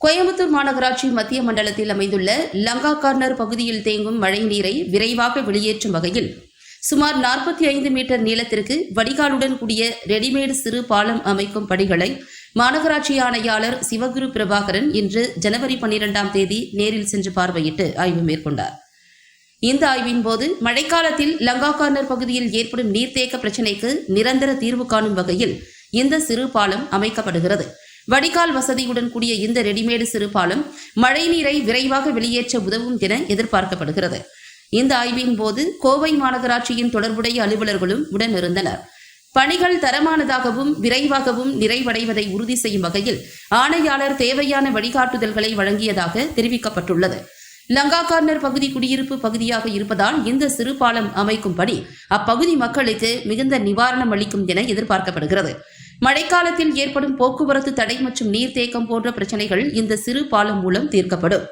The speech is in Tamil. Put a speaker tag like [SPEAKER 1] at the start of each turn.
[SPEAKER 1] கோயம்புத்தூர் மாநகராட்சி மத்திய மண்டலத்தில் அமைந்துள்ள லங்கா கார்னர் பகுதியில் தேங்கும் மழை நீரை விரைவாக வெளியேற்றும் வகையில் சுமார் நாற்பத்தி ஐந்து மீட்டர் நீளத்திற்கு வடிகாலுடன் கூடிய ரெடிமேடு சிறு பாலம் அமைக்கும் பணிகளை மாநகராட்சி ஆணையாளர் சிவகுரு பிரபாகரன் இன்று ஜனவரி பன்னிரெண்டாம் தேதி நேரில் சென்று பார்வையிட்டு ஆய்வு மேற்கொண்டார். இந்த ஆய்வின் போது மழைக்காலத்தில் லங்கா கார்னர் பகுதியில் ஏற்படும் நீர்த்தேக்க பிரச்சினைக்கு நிரந்தர தீர்வு காணும் வகையில் இந்த சிறு பாலம் அமைக்கப்படுகிறது. வடிகால் வசதியுடன் கூடிய இந்த ரெடிமேடு சிறுபாலம் மழைநீரை விரைவாக வெளியேற்ற உதவும் என எதிர்பார்க்கப்படுகிறது. இந்த ஆய்வின் போது கோவை மாநகராட்சியின் தொடர்புடைய அலுவலர்களும் உடனிருந்தனர். பணிகள் தரமானதாகவும் விரைவாகவும் நிறைவடைவதை உறுதி செய்யும் வகையில் ஆணையாளர் தேவையான வழிகாட்டுதல்களை வழங்கியதாக தெரிவிக்கப்பட்டுள்ளது. லங்கா கார்னர் பகுதி குடியிருப்பு பகுதியாக இருப்பதால் இந்த சிறு பாலம் அமைக்கும்படி அப்பகுதி மக்களுக்கு மிகுந்த நிவாரணம் அளிக்கும் என எதிர்பார்க்கப்படுகிறது. மழைக்காலத்தில் ஏற்படும் போக்குவரத்து தடை மற்றும் நீர்த்தேக்கம் போன்ற பிரச்சனைகள் இந்த சிறு பாலம் மூலம் தீர்க்கப்படும்.